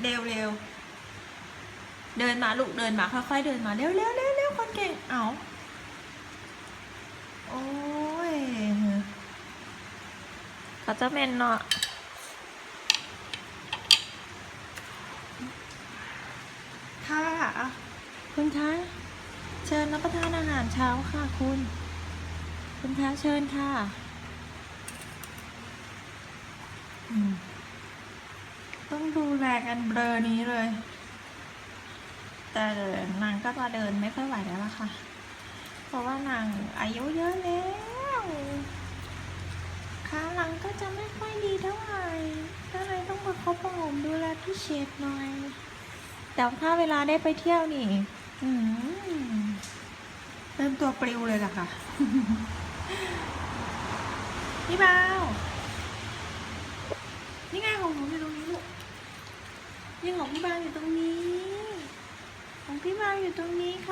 เร็วเร็วเดินมาลูกเดินมาค่อยๆเดินมาเร็วเร็วเร็วเร็วคนเก่งเอาโอ้ยเขาจะเป็นเนาะค่ะคุณคะเชิญรับประทานอาหารเช้าค่ะคุณ คุณคะเชิญค่ะ อืม ต้องดูแลกันเบลอนี้เลย แต่นางก็จะเดินไม่ค่อยไหวแล้วล่ะค่ะ เพราะว่านางอายุเยอะแล้วขาหลังก็จะไม่ค่อยดีเท่าไหร่ก็เลยต้องมาคบประหงมดูแลพี่เชดหน่อย แต่ถ้าเวลาได้ไปเที่ยวนี่เริ่มตัวปลิวเลยล่ะค่ะพี่บ่าวนี่ไงของหนูอยู่ตรงนี้ลูก นี่ของพี่บาอยู่ตรงนี้ ของพี่บาอยู่ตรงนี้ค่ะ